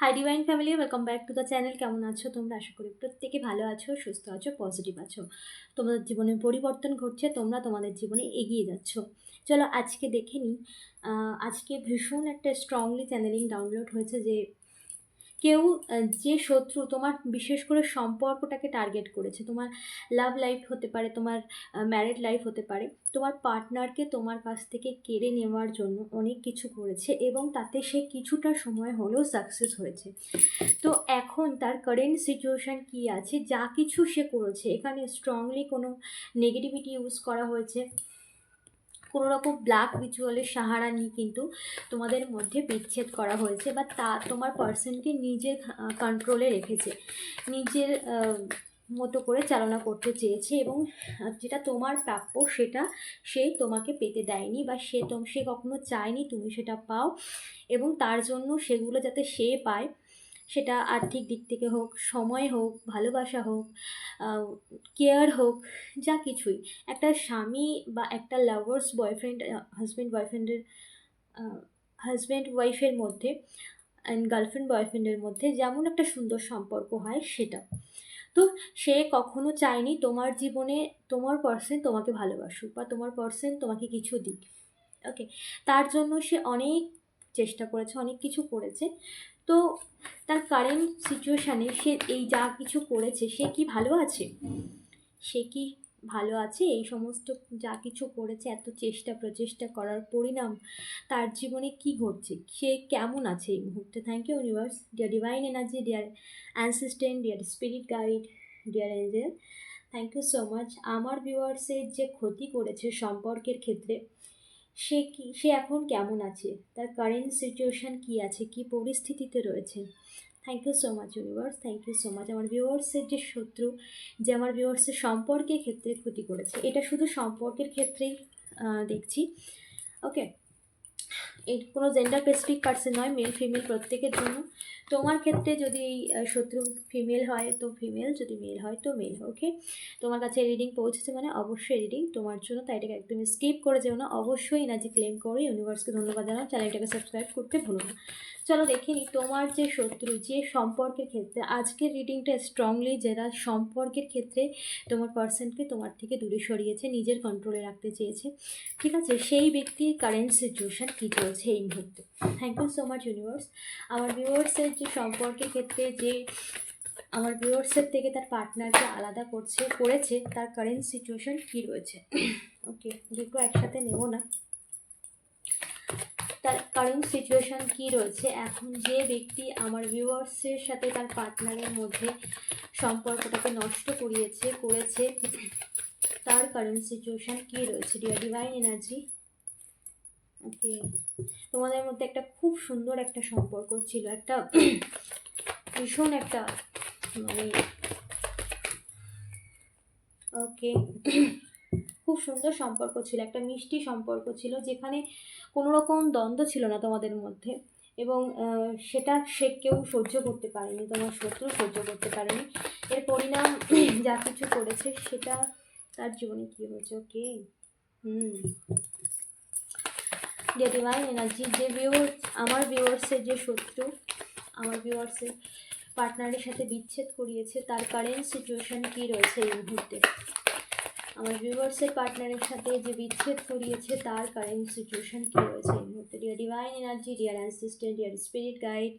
Hi divine family welcome back to the channel কেমন আছো তোমরা? আশা করি প্রত্যেকে ভালো আছো, সুস্থ আছো পজিটিভ আছো। তোমাদের জীবনে পরিবর্তন ঘটছে, তোমরা তোমাদের জীবনে এগিয়ে যাচ্ছ। চলো আজকে দেখে নিই। আজকে ভীষণ একটা স্ট্রংলি চ্যানেলিং ডাউনলোড হয়েছে যে কেউ যে শত্রু তোমার বিশেষ করে সম্পর্কটাকে টার্গেট করেছে, তোমার লাভ লাইফ হতে পারে, তোমার ম্যারিড লাইফ হতে পারে, তোমার পার্টনারকে তোমার কাছ থেকে কেড়ে নেওয়ার জন্য অনেক কিছু করেছে এবং তাতে সে কিছুটা সময় হলেও সাকসেস হয়েছে। তো এখন তার কারেন্ট সিচুয়েশান কী আছে, যা কিছু সে করেছে, এখানে স্ট্রংলি কোনো নেগেটিভিটি ইউজ করা হয়েছে। কোনো রকম ব্ল্যাক রিচুয়ালের সাহারা নিয়ে কিন্তু তোমাদের মধ্যে বিচ্ছেদ করা হয়েছে বা তা তোমার পার্সনকে নিজের কন্ট্রোলে রেখেছে। নিজের মতো করে চালনা করতে চেয়েছে এবং যেটা তোমার প্রাপ্য সেটা সে তোমাকে পেতে দেয়নি বা সে সে কখনো চায়নি তুমি সেটা পাও এবং তার জন্য সেগুলো যাতে সে পায়। সেটা আর্থিক দিক থেকে হোক, সময় হোক, ভালোবাসা হোক কেয়ার হোক, যা কিছুই। একটা স্বামী বা একটা লাভার্স বয়ফ্রেন্ড হাজব্যান্ড বয়ফ্রেন্ডের হাজব্যান্ড ওয়াইফের মধ্যে অ্যান্ড গার্লফ্রেন্ড বয়ফ্রেন্ডের মধ্যে যেমন একটা সুন্দর সম্পর্ক হয় সেটা। তো সে কখনো চায়নি তোমার জীবনে তোমার পার্সন তোমাকে ভালোবাসুক বা তোমার পার্সন তোমাকে কিছু দিক। ওকে তার জন্য সে অনেক চেষ্টা করেছে, অনেক কিছু করেছে। তো তার কারেন্ট সিচুয়েশানে সে এই যা কিছু করেছে, সে কি ভালো আছে? সে কি ভালো আছে? এই সমস্ত যা কিছু করেছে, এত চেষ্টা প্রচেষ্টা করার পরিণাম তার জীবনে কি ঘটছে? সে কেমন আছে এই মুহূর্তে? Thank you universe dear divine energy dear assistant dear spirit guide dear angel thank you so much আমার ভিউয়ার্সের যে ক্ষতি করেছে সম্পর্কের ক্ষেত্রে সে কি, সে এখন কেমন আছে? তার কারেন্ট সিচুয়েশান কী আছে? কী পরিস্থিতিতে রয়েছে? Thank you so much universe thank you so much আমার ভিউয়ার্সের যে শত্রু, যে আমার ভিউয়ার্সের সম্পর্কের ক্ষেত্রে ক্ষতি করেছে, এটা শুধু সম্পর্কের ক্ষেত্রেই দেখছি। ওকে এর কোনো জেন্ডার স্পেসিফিক পার্সন নয় মেল ফিমেল প্রত্যেকের জন্য। তোমার ক্ষেত্রে যদি এই শত্রু ফিমেল হয়, তো ফিমেল যদি মেল হয়, তো মেল ওকে তোমার কাছে রিডিং পৌঁছেছে মানে অবশ্যই রিডিং তোমার জন্য তাই এটাকে একদম স্কিপ করে যেও না, অবশ্যই এনার্জি ক্লেম করো। ইউনিভার্সকে ধন্যবাদ জানাও চ্যানেলটাকে সাবস্ক্রাইব করতে ভুলো না। চলো দেখে নিই তোমার যে শত্রু, যে সম্পর্কের ক্ষেত্রে, আজকের রিডিংটা স্ট্রংলি যারা সম্পর্কের ক্ষেত্রে তোমার পার্সনকে তোমার থেকে দূরে সরিয়েছে, নিজের কন্ট্রোলে রাখতে চেয়েছে, ঠিক আছে? সেই ব্যক্তির কারেন্ট সিচুয়েশান কী চলছে? এই মুহূর্তে। Thank you so much universe আমার ভিউয়ার্সের যে সম্পর্কের ক্ষেত্রে যে আমার ভিউয়ার্সের থেকে তার পার্টনারকে আলাদা করছে, করেছে, তার কারেন্ট সিচুয়েশান কী রয়েছে? ওকে দুটো একসাথে নেব না। তার কারেন্ট সিচুয়েশান কী রয়েছে? এখন যে ব্যক্তি আমার ভিউয়ার্সের সাথে তার পার্টনারের মধ্যে সম্পর্কটাকে নষ্ট করিয়েছে, করেছে, তার কারেন্ট সিচুয়েশান কী রয়েছে? ডিয়ার ডিভাইন এনার্জি ওকে তোমাদের মধ্যে একটা খুব সুন্দর একটা সম্পর্ক ছিল, একটা ভীষণ একটা মানে ওকে, খুব সুন্দর সম্পর্ক ছিল, একটা মিষ্টি সম্পর্ক ছিল, যেখানে কোনো রকম দ্বন্দ্ব ছিল না তোমাদের মধ্যে এবং সেটা সে কেউ সহ্য করতে পারেনি, তোমার শত্রু সহ্য করতে পারেনি। এর পরিণাম যা কিছু করেছে সেটা তার জীবনে কী হয়েছে, ওকে? হুম। যে ডিভাইন এনার্জি যে ভিউর আমার ভিউয়ার্সের যে শত্রু, আমার ভিউয়ার্সের পার্টনারের সাথে বিচ্ছেদ করিয়েছে, তার কারেন্ট সিচুয়েশন কী রয়েছে এই মুহূর্তে? আমার ভিউয়ার্সের পার্টনারের সাথে যে বিচ্ছেদ করিয়েছে, তার কারেন্ট সিচুয়েশন কী রয়েছে এই মুহূর্তে? Dear divine energy dear assistant dear spirit guide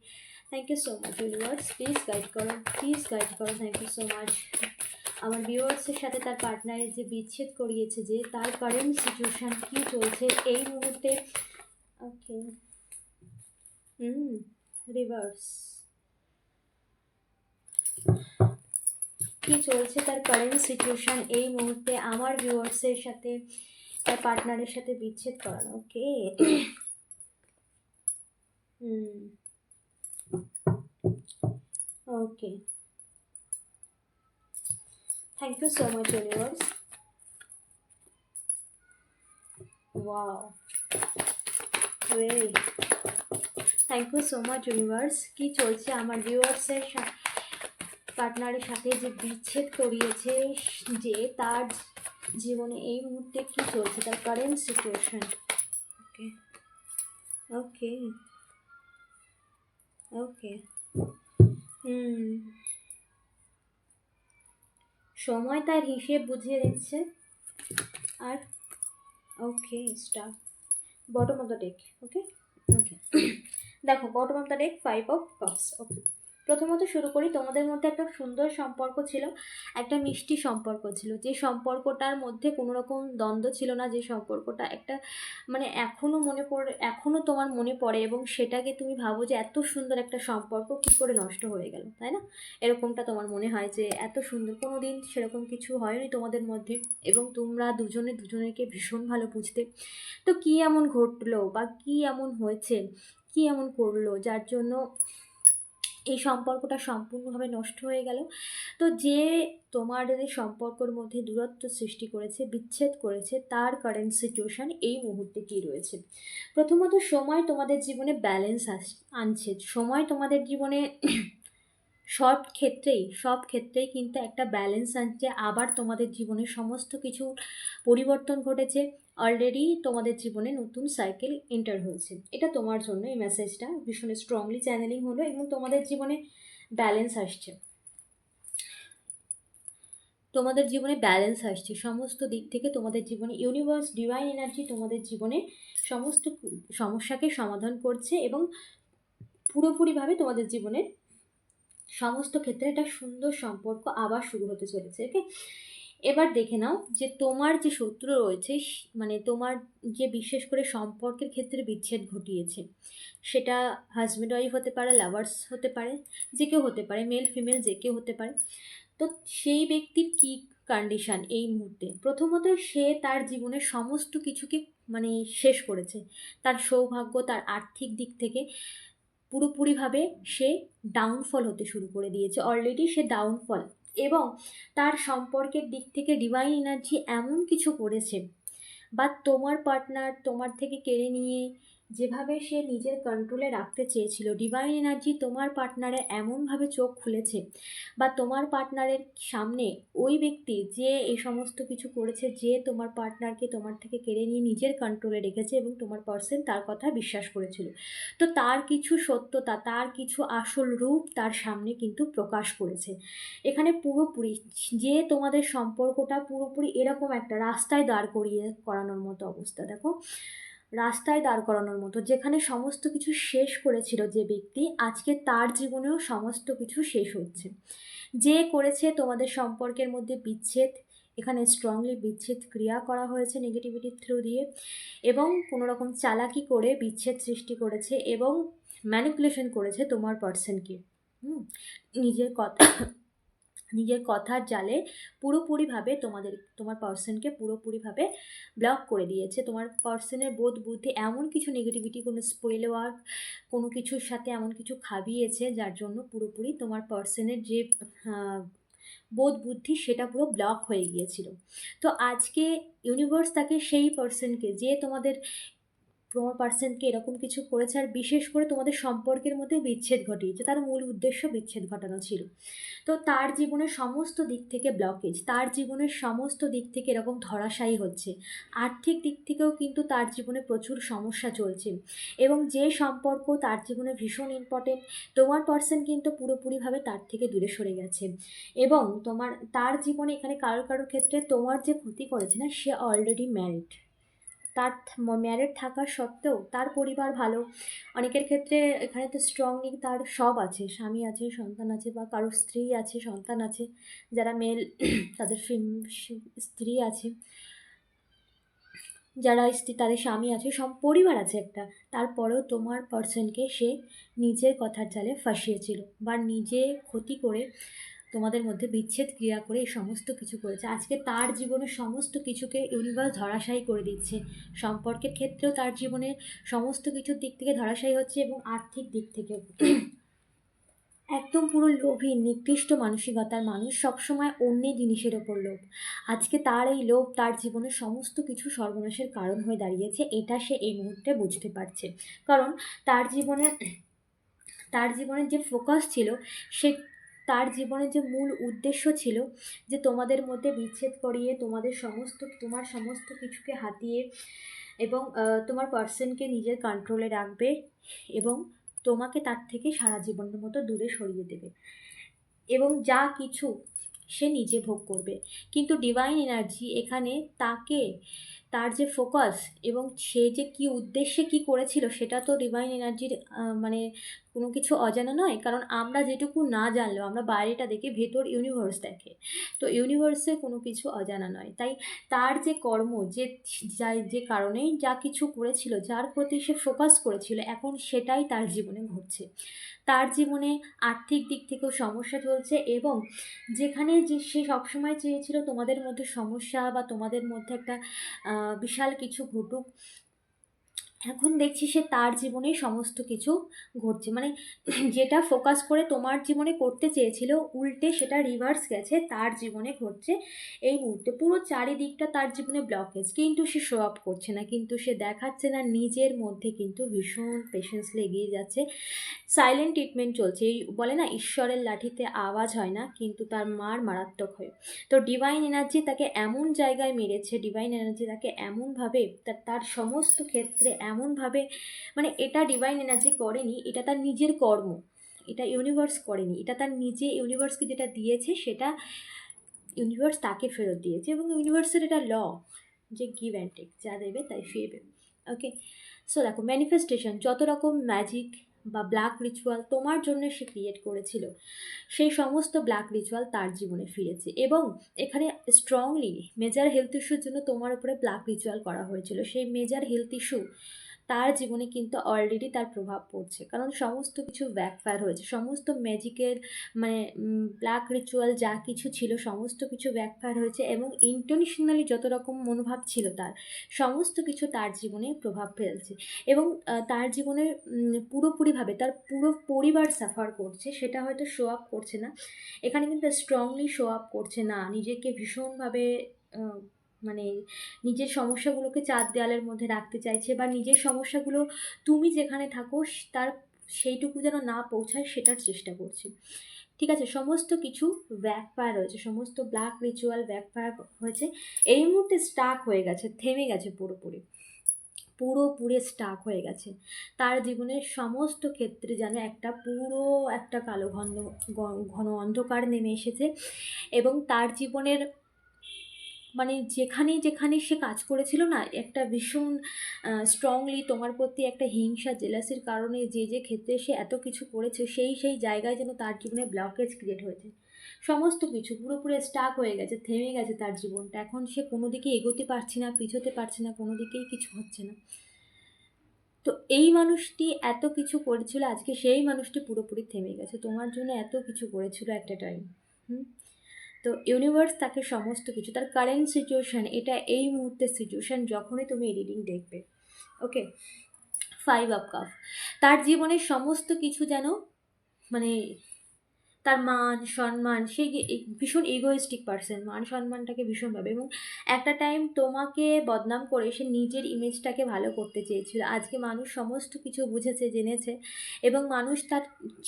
thank you so much universe please guide করো প্লিজ গাইড করো থ্যাংক ইউ সো মাচ আমার ভিউয়ার্সের সাথে তার পার্টনারের যে বিচ্ছেদ করিয়েছে যে তার কারেন্ট সিচুয়েশান কী চলছে, এই মুহূর্তে ওকে হুম রিভার্স কী চলছে তার কারেন্ট সিচুয়েশান এই মুহূর্তে আমার ভিউয়ার্সের সাথে তার পার্টনারের সাথে বিচ্ছেদ করানো okay hmm okay thank you so much universe wow way thank you so much universe কি চলছে আমার ভিউয়ার্সের পার্টনারের সাথে যে বিচ্ছেদ করিয়েছে, যে তার জীবনে এই মুহূর্তে কি চলছে, তার কারেন্ট সিচুয়েশন ওকে ওকে ওকে হুম সময় তার হিসেব বুঝিয়ে দিচ্ছে। আর okay star bottom of the deck okay okay দেখো bottom of the deck five of cups okay প্রথমত শুরু করি, তোমাদের মধ্যে একটা সুন্দর সম্পর্ক ছিল, একটা মিষ্টি সম্পর্ক ছিল। যে সম্পর্কটার মধ্যে কোনো রকম দ্বন্দ্ব ছিল না, যে সম্পর্কটা একটা মানে এখনও মনে পড়ে এখনও তোমার মনে পড়ে এবং সেটাকে তুমি ভাবো যে এত সুন্দর একটা সম্পর্ক কী করে নষ্ট হয়ে গেল, তাই না? এরকমটা তোমার মনে হয় যে এত সুন্দর কোনো দিন সেরকম কিছু হয়নি তোমাদের মধ্যে এবং তোমরা দুজনে দুজনেকে ভীষণ ভালো বুঝতে। তো কী এমন ঘটলো বা কী এমন হয়েছে, কী এমন করল, যার জন্য এই সম্পর্কটা সম্পূর্ণভাবে নষ্ট হয়ে গেল। তো যে তোমাদের সম্পর্কর মধ্যে দূরত্ব সৃষ্টি করেছে, বিচ্ছেদ করেছে, তার কারেন্ট সিচুয়েশান এই মুহূর্তে কী রয়েছে? প্রথমত, সময় তোমাদের জীবনে ব্যালেন্স আস, আনছে। সময় তোমাদের জীবনে সব ক্ষেত্রেই সব ক্ষেত্রেই কিন্তু একটা ব্যালেন্স আনছে। আবার তোমাদের জীবনে সমস্ত কিছু পরিবর্তন ঘটেছে। অলরেডি তোমাদের জীবনে নতুন সাইকেল এন্টার হয়েছে। এটা তোমার জন্য এই মেসেজটা ভীষণ স্ট্রংলি চ্যানেলিং হলো এবং তোমাদের জীবনে ব্যালেন্স আসছে। তোমাদের জীবনে ব্যালেন্স আসছে। সমস্ত দিক থেকে তোমাদের জীবনে ইউনিভার্স ডিভাইন এনার্জি তোমাদের জীবনে সমস্ত সমস্যাকে সমাধান করছে এবং পুরোপুরিভাবে তোমাদের জীবনে সমস্ত ক্ষেত্রে একটা সুন্দর সম্পর্ক আবার শুরু হতে চলেছে ওকে এবার দেখে নাও যে তোমার যে শত্রু রয়েছে মানে তোমার যে বিশেষ করে সম্পর্কের ক্ষেত্রে বিচ্ছেদ ঘটিয়েছে, সেটা হাজব্যান্ড ওয়াইফ হতে পারে লাভার্স হতে পারে, যে কেউ হতে পারে মেল ফিমেল যে কেউ হতে পারে। তো সেই ব্যক্তির কী কন্ডিশান এই মুহূর্তে? প্রথমত সে তার জীবনের সমস্ত কিছুকে মানে শেষ করেছে। তার সৌভাগ্য, তার আর্থিক দিক থেকে পুরোপুরিভাবে সে ডাউনফল হতে শুরু করে দিয়েছে। অলরেডি সে ডাউনফল এবং তার সম্পর্কের দিক থেকে ডিভাইন এনার্জি এমন কিছু করেছে, বা তোমার পার্টনার তোমার থেকে কেড়ে নিয়ে যেভাবে সে নিজের কন্ট্রোলে রাখতে চেয়েছিল ডিভাইন এনার্জি তোমার পার্টনারে এমনভাবে চোখ খুলেছে বা তোমার পার্টনারের সামনে ওই ব্যক্তি যে এই সমস্ত কিছু করেছে, যে তোমার পার্টনারকে তোমার থেকে কেড়ে নিয়ে নিজের কন্ট্রোলে রেখেছে এবং তোমার পার্সন তার কথা বিশ্বাস করেছিল। তো তার কিছু সত্যতা, তার কিছু আসল রূপ তার সামনে কিন্তু প্রকাশ করেছে। এখানে পুরোপুরি যে তোমাদের সম্পর্কটা পুরোপুরি এরকম একটা রাস্তায় দাঁড় করিয়ে করানোর মতো অবস্থা। দেখো রাস্তায় দাঁড় করানোর মতো, যেখানে সমস্ত কিছু শেষ করেছিল যে ব্যক্তি, আজকে তার জীবনেও সমস্ত কিছু শেষ হচ্ছে। যে করেছে তোমাদের সম্পর্কের মধ্যে বিচ্ছেদ, এখানে স্ট্রংলি বিচ্ছেদ ক্রিয়া করা হয়েছে নেগেটিভিটির থ্রু দিয়ে, এবং কোনো রকম চালাকি করে বিচ্ছেদ সৃষ্টি করেছে এবং ম্যানিপুলেশন করেছে তোমার পার্সনকে নিজের কথা নিজের কথার জালে পুরোপুরিভাবে তোমাদের, তোমার পার্সনকে পুরোপুরিভাবে ব্লক করে দিয়েছে। তোমার পার্সনের বোধ বুদ্ধি এমন কিছু নেগেটিভিটি কোনো স্পয়েল ওয়ার্ক কোনো কিছুর সাথে এমন কিছু খাবিয়েছে, যার জন্য পুরোপুরি তোমার পার্সনের যে বোধ বুদ্ধি সেটা পুরো ব্লক হয়ে গিয়েছিল। তো আজকে ইউনিভার্স তাকে সেই পার্সনকে যে তোমাদের তোমার পার্সনকে এরকম কিছু করেছে আর বিশেষ করে তোমাদের সম্পর্কের মধ্যে বিচ্ছেদ ঘটিয়েছে, তার মূল উদ্দেশ্য বিচ্ছেদ ঘটানো ছিল। তো তার জীবনের সমস্ত দিক থেকে ব্লকেজ তার জীবনের সমস্ত দিক থেকে এরকম ধরাশায়ী হচ্ছে। আর্থিক দিক থেকেও কিন্তু তার জীবনে প্রচুর সমস্যা চলছে এবং যে সম্পর্ক তার জীবনে ভীষণ ইম্পর্টেন্ট তোমার পার্সন কিন্তু পুরোপুরিভাবে তার থেকে দূরে সরে গেছে। এবং তোমার, তার জীবনে এখানে কারও কারোর ক্ষেত্রে তোমার যে ক্ষতি করেছে না, সে অলরেডি ম্যারিড তার ম্যারেড থাকা সত্ত্বেও তার পরিবার ভালো। অনেকের ক্ষেত্রে এখানে তো স্ট্রংলি তার সব আছে, স্বামী আছে, সন্তান আছে বা কারোর স্ত্রী আছে, সন্তান আছে, যারা মেল তাদের স্ত্রী আছে। যারা স্ত্রী তাদের স্বামী আছে, সব পরিবার আছে একটা। তারপরেও তোমার পার্সনকে সে নিজের কথার জালে ফাঁসিয়েছিল বা নিজে ক্ষতি করে তোমাদের মধ্যে বিচ্ছেদ ক্রিয়া করে এই সমস্ত কিছু করেছে। আজকে তার জীবনের সমস্ত কিছুকে ইউনিভার্স ধরাশায়ী করে দিচ্ছে। সম্পর্কের ক্ষেত্রেও তার জীবনের সমস্ত কিছুর দিক থেকে ধরাশায়ী হচ্ছে এবং আর্থিক দিক থেকে একদম পুরো লোভী, নিকৃষ্ট মানসিকতার মানুষ সবসময় অন্য জিনিসের ওপর লোভ। আজকে তার এই লোভ তার জীবনের সমস্ত কিছু সর্বনাশের কারণ হয়ে দাঁড়িয়েছে, এটা সে এই মুহূর্তে বুঝতে পারছে। কারণ তার জীবনের তার জীবনের যে ফোকাস ছিল, সে তার জীবনের যে মূল উদ্দেশ্য ছিল যে তোমাদের মধ্যে বিচ্ছেদ করিয়ে তোমাদের সমস্ত, তোমার সমস্ত কিছুকে হাতিয়ে এবং তোমার পার্সনকে নিজের কন্ট্রোলে রাখবে এবং তোমাকে তার থেকে সারা জীবনের মতো দূরে সরিয়ে দেবে। এবং যা কিছু সে নিজে ভোগ করবে। কিন্তু ডিভাইন এনার্জি এখানে তাকে তার যে ফোকাস এবং সে যে কি উদ্দেশ্যে কি করেছিল, সেটা তো ডিভাইন এনার্জির মানে কোনো কিছু অজানা নয়। কারণ আমরা যেটুকু না জানলেও আমরা বাইরেটা দেখে ভেতর ইউনিভার্স দেখে। তো ইউনিভার্সে কোনো কিছু অজানা নয়। তাই তার যে কর্ম, যে যা যে কারণেই যা কিছু করেছিল, যার প্রতি সে ফোকাস করেছিল, এখন সেটাই তার জীবনে ঘটছে। তার জীবনে আর্থিক দিক থেকেও সমস্যা চলছে এবং যেখানে যে সে সবসময় চেয়েছিল তোমাদের মধ্যে সমস্যা বা তোমাদের মধ্যে একটা বিশাল কিছু ঘটুক, এখন দেখছি সে তার জীবনেই সমস্ত কিছু ঘটছে। মানে যেটা ফোকাস করে তোমার জীবনে করতে চেয়েছিল, উল্টে সেটা রিভার্স গেছে, তার জীবনে ঘটছে এই মুহূর্তে। পুরো চারিদিকটা তার জীবনে ব্লকেজ কিন্তু সে শো আপ করছে না, কিন্তু সে দেখাচ্ছে না, নিজের মধ্যে কিন্তু ভীষণ পেশেন্সলি এগিয়ে যাচ্ছে। সাইলেন্ট ট্রিটমেন্ট চলছে। বলে না, ঈশ্বরের লাঠিতে আওয়াজ হয় না, কিন্তু তার মার মারাত্মক হয়। তো ডিভাইন এনার্জি তাকে এমন জায়গায় মেরেছে ডিভাইন এনার্জি তাকে এমনভাবে তার সমস্ত ক্ষেত্রে এমনভাবে মানে এটা ডিভাইন এনার্জি করেনি, এটা তার নিজের কর্ম, এটা ইউনিভার্স করেনি, এটা তার নিজে ইউনিভার্সকে যেটা দিয়েছে, সেটা ইউনিভার্স তাকে ফেরত দিয়েছে এবং ইউনিভার্সের এটা ল যে গিভ অ্যান্ড টেক যা দেবে তাই ফিরবে। ওকে সো দেখো ম্যানিফেস্টেশন যত রকম ম্যাজিক বা ব্ল্যাক রিচুয়াল তোমার জন্য সে ক্রিয়েট করেছিল। সেই সমস্ত ব্ল্যাক রিচুয়াল তার জীবনে ফিরেছে এবং এখানে স্ট্রংলি মেজার হেলথ ইস্যুর জন্য তোমার উপরে ব্ল্যাক রিচুয়াল করা হয়েছিল। সেই মেজার হেলথ ইস্যু তার জীবনে কিন্তু অলরেডি তার প্রভাব পড়ছে। কারণ সমস্ত কিছু ব্যাকফায়ার হয়েছে। সমস্ত ম্যাজিকের মানে ব্ল্যাক রিচুয়াল যা কিছু ছিল, সমস্ত কিছু ব্যাকফায়ার হয়েছে এবং ইন্টারন্যাশনালি যত রকম মনোভাব ছিল তার, সমস্ত কিছু তার জীবনে প্রভাব ফেলছে। এবং তার জীবনে পুরোপুরিভাবে তার পুরো পরিবার সাফার করছে, সেটা হয়তো শো আপ করছে না। এখানে কিন্তু স্ট্রংলি শো আপ করছে না। নিজেকে ভীষণভাবে মানে নিজের সমস্যাগুলোকে চার দেয়ালের মধ্যে রাখতে চাইছে বা নিজের সমস্যাগুলো তুমি যেখানে থাকো তার সেইটুকু যেন না পৌঁছায় সেটার চেষ্টা করছে। ঠিক আছে, সমস্ত কিছু ব্যাকফায়ার হয়েছে সমস্ত ব্ল্যাক রিচুয়াল ব্যাকফায়ার হয়েছে। এই মুহূর্তে স্টাক হয়ে গেছে, থেমে গেছে পুরোপুরি। পুরোপুরি স্টাক হয়ে গেছে। তার জীবনের সমস্ত ক্ষেত্রে যেন একটা পুরো একটা কালো ঘন ঘন অন্ধকার নেমে এসেছে এবং তার জীবনের মানে যেখানে যেখানে সে কাজ করেছিল না, একটা ভীষণ স্ট্রংলি তোমার প্রতি একটা হিংসা জেলাসির কারণে যে যে ক্ষেত্রে সে এত কিছু করেছে, সেই সেই জায়গায় যেন তার জীবনে ব্লকেজ ক্রিয়েট হয়েছে। সমস্ত কিছু পুরোপুরি স্টাক হয়ে গেছে, থেমে গেছে তার জীবনটা। এখন সে কোনো দিকে এগোতে পারছে না, পিছোতে পারছে না, কোনো দিকেই কিছু হচ্ছে না। তো এই মানুষটি এত কিছু করেছিল, আজকে সেই মানুষটি পুরোপুরি থেমে গেছে। তোমার জন্য এত কিছু করেছিল একটা টাইম হুম? তো ইউনিভার্স তাকে সমস্ত কিছু, তার কারেন্ট সিচুয়েশান এটা এই মুহূর্তের সিচুয়েশান যখনই তুমি রিডিং দেখবে ওকে ফাইভ অফ কাপ তার জীবনের সমস্ত কিছু যেন মানে তার মান, সম্মান, সে ভীষণ ইগোয়েস্টিক পার্সন মান, সম্মানটাকে ভীষণভাবে এবং একটা টাইম তোমাকে বদনাম করে সে নিজের ইমেজটাকে ভালো করতে চেয়েছিল। আজকে মানুষ সমস্ত কিছু বুঝেছে, জেনেছে এবং মানুষ তার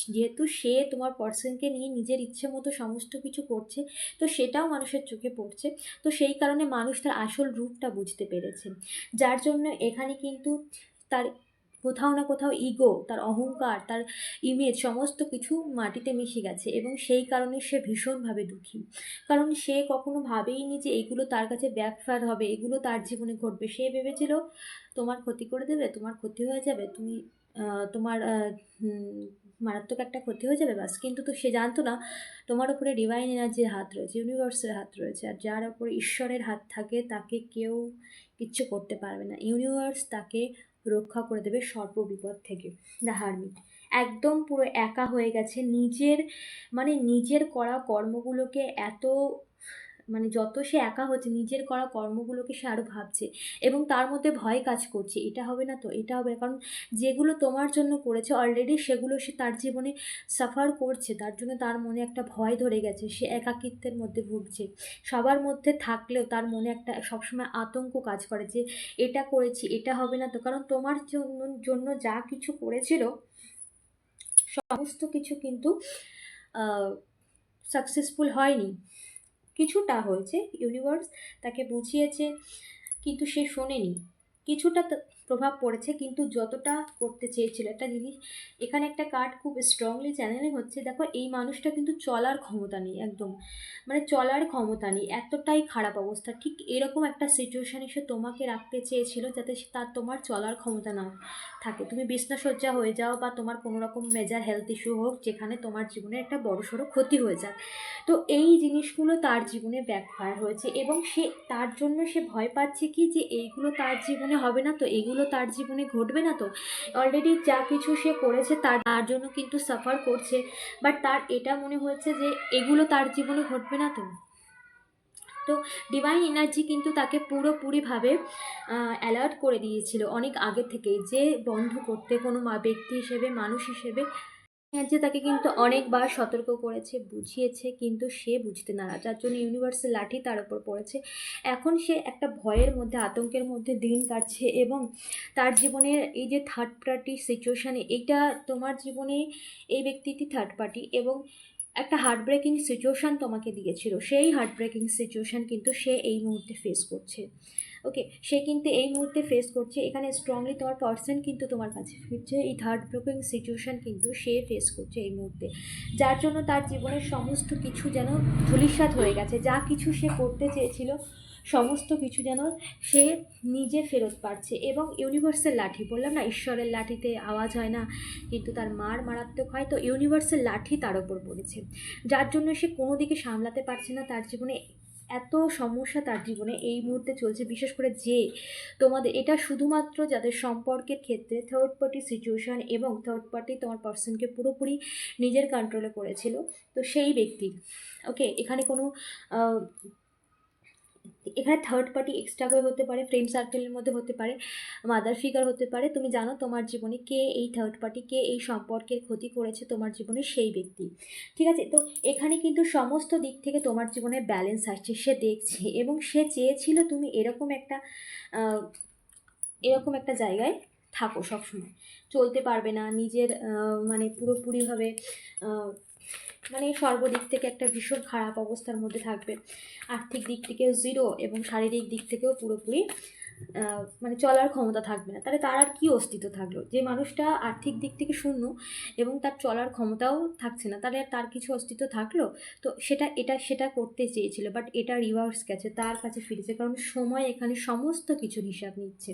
যেহেতু সে তোমার পার্সনকে নিয়ে নিজের ইচ্ছে মতো সমস্ত কিছু করছে, তো সেটাও মানুষের চোখে পড়ছে। তো সেই কারণে মানুষ তার আসল রূপটা বুঝতে পেরেছে। যার জন্য এখানে কিন্তু তার কোথাও না কোথাও ইগো তার অহংকার, তার ইমেজ সমস্ত কিছু মাটিতে মিশে গেছে এবং সেই কারণে সে ভীষণভাবে দুঃখী। কারণ সে কখনো ভাবেইনি যে এগুলো তার কাছে ব্যাকফায়ার হবে, এগুলো তার জীবনে ঘটবে। সে ভেবেছিল, তোমার ক্ষতি করে দেবে, তোমার ক্ষতি হয়ে যাবে, তুমি তোমার মারাত্মক একটা ক্ষতি হয়ে যাবে, বাস। কিন্তু তো সে জানতো না, তোমার উপরে ডিভাইন এনার্জির হাত রয়েছে ইউনিভার্সের হাত রয়েছে, আর যার উপরে ঈশ্বরের হাত থাকে, তাকে কেউ কিচ্ছু করতে পারবে না। ইউনিভার্স তাকে রক্ষা করে দেবে সর্ববিপদ থেকে। দ্য হারমিট একদম পুরো একা হয়ে গেছে। নিজের মানে নিজের করা কর্মগুলোকে এত মানে যত সে একা হচ্ছে, নিজের করা কর্মগুলোকে সে আরও ভাবছে এবং তার মধ্যে ভয় কাজ করছে, এটা হবে না তো, এটা হবে কারণ যেগুলো তোমার জন্য করেছে অলরেডি সেগুলো সে তার জীবনে সাফার করছে, তার জন্য তার মনে একটা ভয় ধরে গেছে, সে একাকিত্বের মধ্যে ভুগছে। সবার মধ্যে থাকলেও তার মনে একটা সবসময় আতঙ্ক কাজ করে যে, এটা করেছি, এটা হবে না তো। কারণ তোমার জন্য জন্য যা কিছু করেছিল, সমস্ত কিছু কিন্তু সাকসেসফুল হয়নি। কিছুটা হয়েছে ইউনিভার্স তাকে বুঝিয়েছে কিন্তু সে শোনেনি। কিছুটা প্রভাব পড়েছে, কিন্তু যতটা করতে চেয়েছিল একটা জিনিস, এখানে একটা কার্ড খুব স্ট্রংলি চ্যানেলিং হচ্ছে, দেখো এই মানুষটা কিন্তু চলার ক্ষমতা নেই একদম মানে চলার ক্ষমতা নেই, এতটাই খারাপ অবস্থা, ঠিক এরকম একটা সিচুয়েশানে সে তোমাকে রাখতে চেয়েছিল যাতে তার, তোমার চলার ক্ষমতা না থাকে, তুমি বিছনাসজ্জা হয়ে যাও বা তোমার কোনো রকম মেজার হেলথ ইস্যু হোক, যেখানে তোমার জীবনে একটা বড়সড় ক্ষতি হয়ে যায়, তো এই জিনিসগুলো তার জীবনে ব্যাকফায়ার হয়েছে এবং সে, তার জন্য সে ভয় পাচ্ছে কি যে এইগুলো তার জীবনে হবে না, তো এগুলো তার জীবনে ঘটবে না তো? অলরেডি যা কিছু সে করেছে তার জন্য কিন্তু সাফার করছে। বাট তার এটা মনে হয়েছে যে এগুলো তার জীবনে ঘটবে না তো? তো ডিভাইন এনার্জি কিন্তু তাকে পুরোপুরিভাবে অ্যালার্ট করে দিয়েছিল অনেক আগে থেকেই যে বন্ধ করতে কোনো ব্যক্তি হিসেবে, মানুষ হিসেবে যে তাকে কিন্তু অনেকবার সতর্ক করেছে, বুঝিয়েছে, কিন্তু সে বুঝতে নারাজ যার জন্য ইউনিভার্সাল লাঠি তার উপর পড়েছে। এখন সে একটা ভয়ের মধ্যে, আতঙ্কের মধ্যে দিন কাটছে এবং তার জীবনের এই যে থার্ড পার্টি সিচুয়েশানে এইটা তোমার জীবনে এই ব্যক্তিটি থার্ড পার্টি এবং একটা হার্ট ব্রেকিং সিচুয়েশান তোমাকে দিয়েছিল। সেই হার্ট ব্রেকিং সিচুয়েশান কিন্তু সে এই মুহূর্তে ফেস করছে। ওকে সে কিন্তু এই মুহূর্তে ফেস করছে। এখানে স্ট্রংলি তোমার পার্সন কিন্তু তোমার কাছে ফিরছে। এই থার্ড ব্রোকিং সিচুয়েশান কিন্তু সে ফেস করছে এই মুহূর্তে। যার জন্য তার জীবনের সমস্ত কিছু যেন ধূলিসাৎ হয়ে গেছে। যা কিছু সে করতে চেয়েছিল, সমস্ত কিছু যেন সে নিজে ফেরত পাচ্ছে এবং ইউনিভার্সের লাঠি, বললাম না, ঈশ্বরের লাঠিতে আওয়াজ হয় না, কিন্তু তার মার মারাত্মক হয়। তো ইউনিভার্সেল লাঠি তার ওপর পড়েছে। যার জন্য সে কোনো দিকে সামলাতে পারছে না। তার জীবনে এত সমস্যা তার জীবনে এই মুহূর্তে চলছে, বিশেষ করে যে তোমাদের, এটা শুধুমাত্র যাদের সম্পর্কের ক্ষেত্রে থার্ড পার্টি সিচুয়েশান এবং থার্ড পার্টি তোমার পার্সনকে পুরোপুরি নিজের কন্ট্রোলে করেছিল, তো সেই ব্যক্তি। ওকে এখানে কোনো এখানে থার্ড পার্টি এক্সট্রা করে হতে পারে ফ্রেন্ড সার্কেলের মধ্যে হতে পারে মাদার ফিগার হতে পারে। তুমি জানো তোমার জীবনে কে এই থার্ড পার্টি কে এই সম্পর্কের ক্ষতি করেছে তোমার জীবনে? সেই ব্যক্তি। ঠিক আছে? তো এখানে কিন্তু সমস্ত দিক থেকে তোমার জীবনে ব্যালেন্স আসছে। সে দেখছে এবং সে চেয়েছিল তুমি এরকম একটা এরকম একটা জায়গায় থাকো সবসময়। চলতে পারবে না। নিজের মানে পুরোপুরিভাবে মানে সর্বদিক থেকে একটা ভীষণ খারাপ অবস্থার মধ্যে থাকবে। আর্থিক দিক থেকেও জিরো এবং শারীরিক দিক থেকেও পুরোপুরি মানে চলার ক্ষমতা থাকবে না। তাহলে তার আর কী অস্তিত্ব থাকল? যে মানুষটা আর্থিক দিক থেকে শূন্য এবং তার চলার ক্ষমতাও থাকছে না, তাহলে তার কিছু অস্তিত্ব থাকল? তো সেটা, এটা, সেটা করতে চেয়েছিল বাট এটা রিভার্স গেছে, তার কাছে ফিরেছে, কারণ সময় এখানে সমস্ত কিছুর হিসাব নিচ্ছে।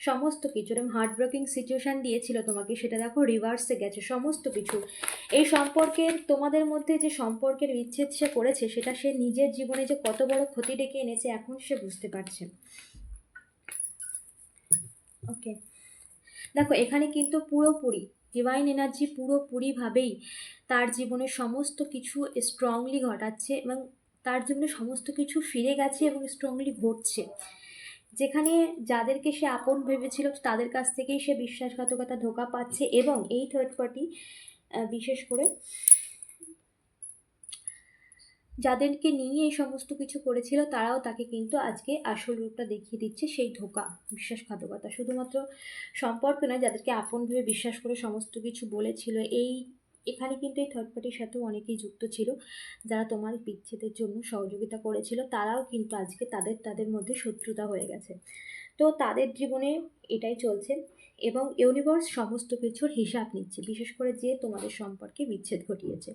সমস্ত কিছু এবং হার্ট ব্রেকিং সিচুয়েশান দিয়েছিল তোমাকে, সেটা দেখো রিভার্সে গেছে, সমস্ত কিছু। এই সম্পর্কের, তোমাদের মধ্যে যে সম্পর্কের বিচ্ছেদ সে করেছে, সেটা সে নিজের জীবনে যে কত বড় ক্ষতি ডেকে এনেছে, এখন সে বুঝতে পারছে। ওকে দেখো, এখানে কিন্তু পুরোপুরি ডিভাইন এনার্জি পুরোপুরিভাবেই তার জীবনে সমস্ত কিছু স্ট্রংলি ঘটাচ্ছে এবং তার জীবনে সমস্ত কিছু ফিরে গেছে এবং স্ট্রংলি ঘটছে। যেখানে যাদেরকে সে আপন ভেবেছিল, তাদের কাছ থেকেই সে বিশ্বাসঘাতকতা ধোকা পাচ্ছে এবং এই থার্ড পার্টি বিশেষ করে যাদেরকে নিয়ে এই সমস্ত কিছু করেছিল, তারাও তাকে কিন্তু আজকে আসল রূপটা দেখিয়ে দিচ্ছে সেই ধোকা, বিশ্বাসঘাতকতা। শুধুমাত্র সম্পর্ক নয়, যাদেরকে আপন ভেবে বিশ্বাস করে সমস্ত কিছু বলেছিল, এই, এখানে কিন্তু এই থার্ড পার্টির সাথেও অনেকেই যুক্ত ছিল, যারা তোমার বিচ্ছেদের জন্য সহযোগিতা করেছিল, তারাও কিন্তু আজকে তাদের তাদের মধ্যে শত্রুতা হয়ে গেছে। তো তাদের জীবনে এটাই চলছে এবং ইউনিভার্স সমস্ত কিছুর হিসাব নিচ্ছে, বিশেষ করে যে তোমাদের সম্পর্কে বিচ্ছেদ ঘটিয়েছে।